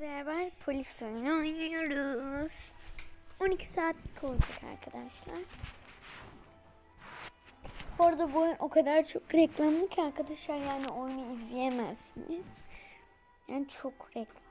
Beraber polis oyunu oynuyoruz. 12 saatlik olacak arkadaşlar. Bu arada bu oyun o kadar çok reklamlı ki arkadaşlar yani oyunu izleyemezsiniz. Yani çok reklamlı.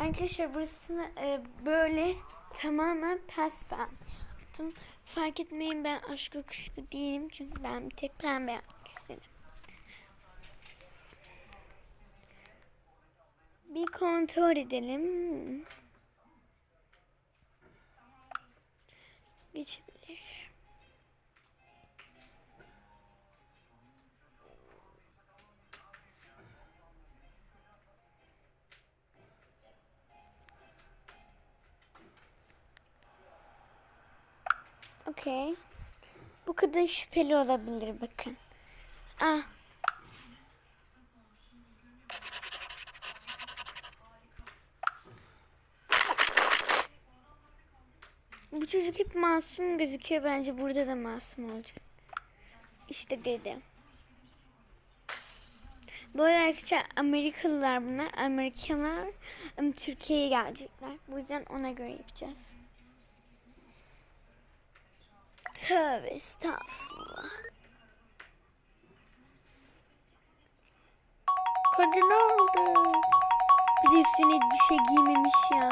Arkadaşlar burasını e, böyle tamamen pes ben yaptım. Fark etmeyin ben aşkı kuşku değilim çünkü ben bir tek pembe yapmak istedim. Bir kontrol edelim. Geçebilir. Okey. Bu kadar şüpheli olabilir bakın. Ah. Bu çocuk hep masum gözüküyor. Bence burada da masum olacak. İşte dedim. Bu arkadaşlar Amerikalılar bunlar. Amerikalılar Türkiye'ye gelecekler. Bu yüzden ona göre yapacağız. Tövbe estağfurullah. Kadın oldu. Bir de üstüne bir şey giymemiş ya.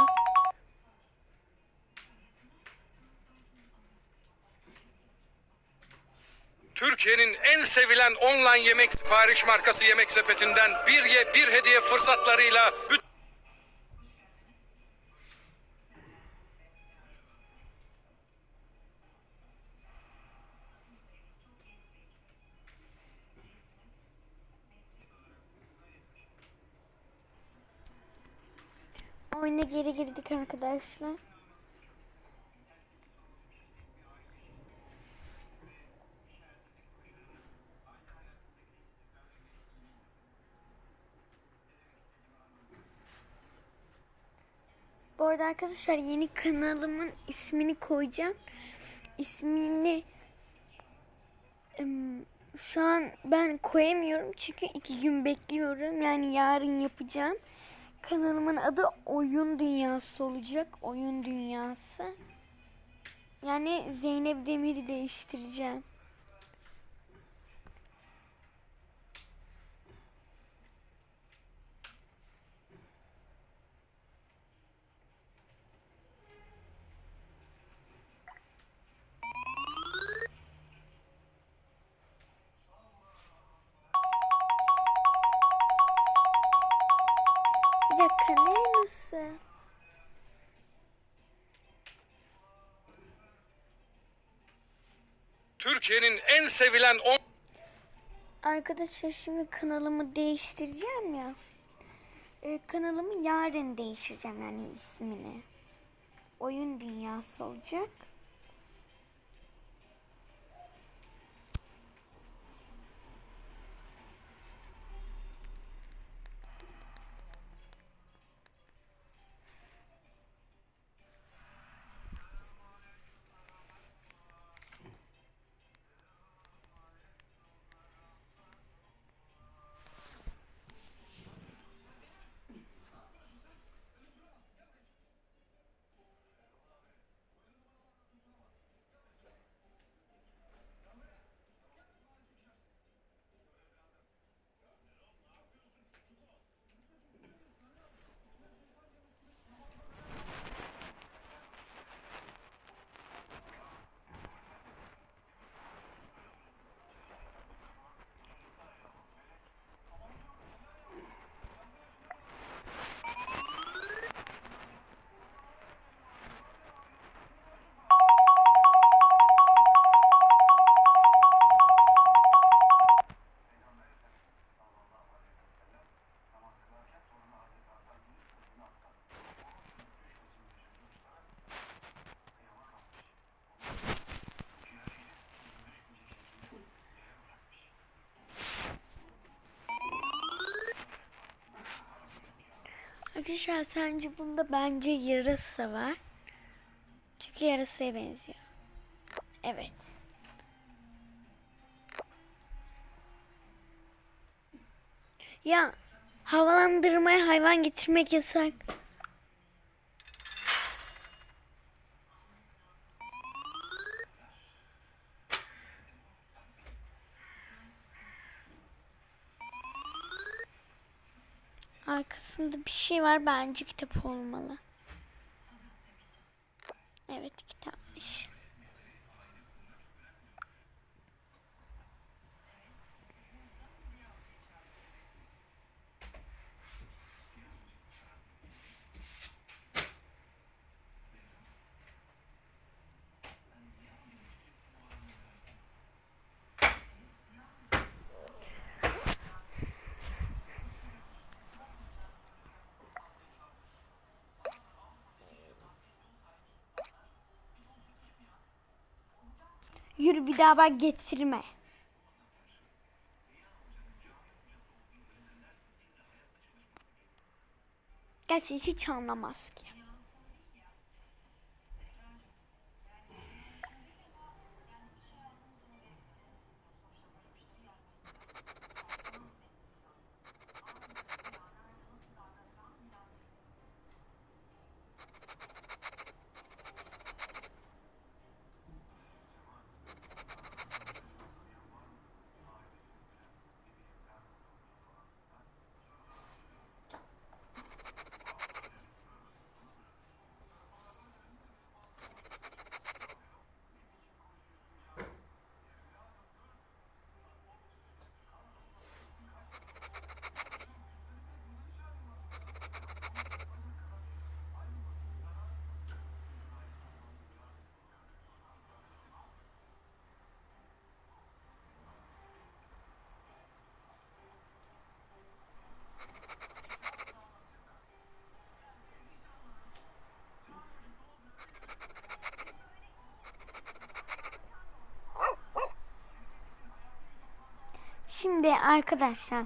Türkiye'nin en sevilen online yemek sipariş markası Yemek Sepeti'nden bir ye bir hediye fırsatlarıyla Oyuna geri girdik arkadaşlar. Bu arada arkadaşlar yeni kanalımın ismini koyacağım. İsmini şu an ben koyamıyorum çünkü iki gün bekliyorum. Yani yarın yapacağım. Kanalımın adı Oyun Dünyası olacak. Oyun Dünyası. Yani Zeynep Demir'i değiştireceğim. Türkiye'nin en sevilen on Arkadaşlar şimdi kanalımı değiştireceğim ya. Ee, kanalımı yarın değiştireceğim yani ismini. Oyun dünyası olacak. Arkadaşlar sence bunda bence yarasa var. Çünkü yarasaya benziyor. Evet. Ya havalandırmaya hayvan getirmek yasak. Arkasında bir şey var bence kitap olmalı. Evet kitapmış. Yürü bir daha bak getirme. Gerçi hiç anlamaz ki. Şimdi arkadaşlar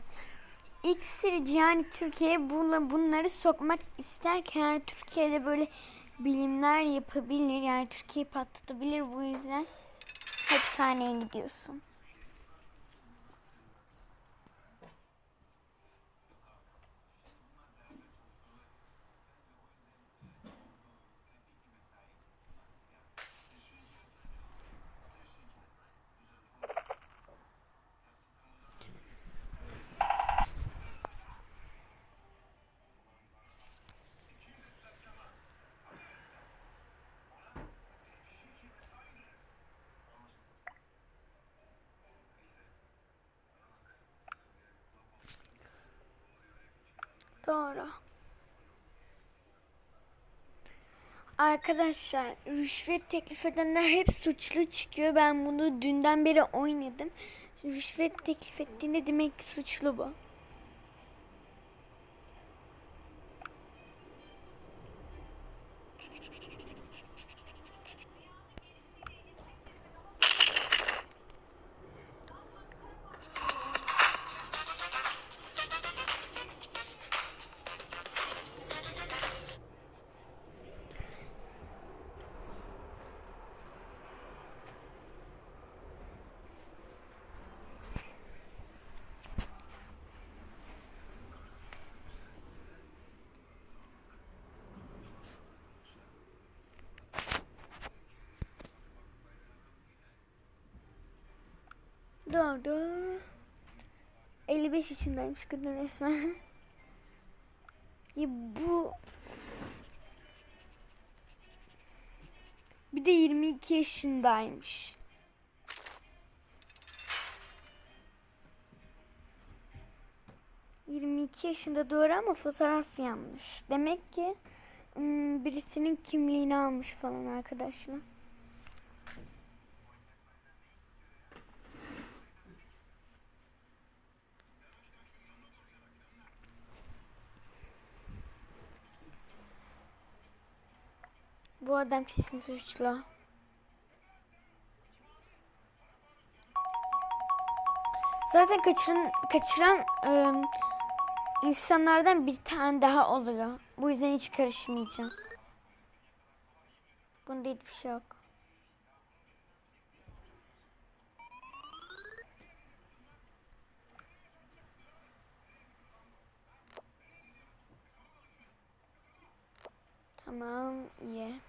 iksirci yani Türkiye'ye bunla- bunları sokmak isterken yani Türkiye'de böyle bilimler yapabilir yani Türkiye patlatabilir bu yüzden hapishaneye gidiyorsun. Doğru. Arkadaşlar rüşvet teklif edenler hep suçlu çıkıyor. Ben bunu dünden beri oynadım. Rüşvet teklif ettiğinde demek ki suçlu bu. 55 yaşındaymış kadın resmen. ya bu bir de 22 yaşındaymış. ...22 yaşında doğru ama fotoğraf yanlış. Demek ki... ım, ...birisinin kimliğini almış falan arkadaşlar. Bu adam kesin suçlu. Zaten kaçıran kaçıran ıı, insanlardan bir tane daha oluyor. Bu yüzden hiç karışmayacağım. Bunda hiçbir şey yok. Tamam, iyi.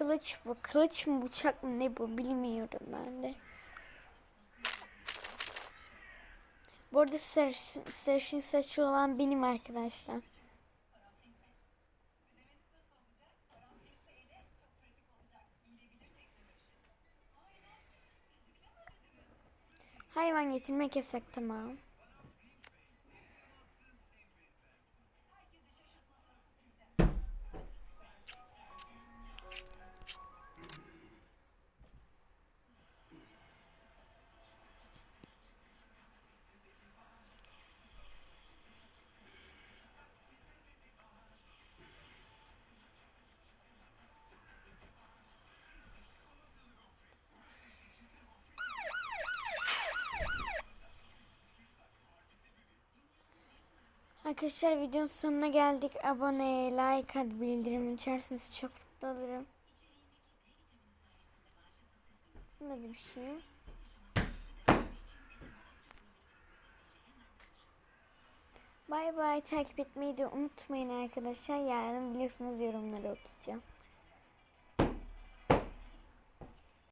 Kılıç bu. Kılıç mı bıçak mı ne bu bilmiyorum ben de. Bu arada sarışın, sarışın saçı olan benim arkadaşlar. Hayvan getirmek yasak tamam. Arkadaşlar videonun sonuna geldik. Abone, like, hadi bildirim açarsanız çok mutlu olurum. Bunda da bir şey yok. Bay bay takip etmeyi de unutmayın arkadaşlar. Yarın biliyorsunuz yorumları okuyacağım.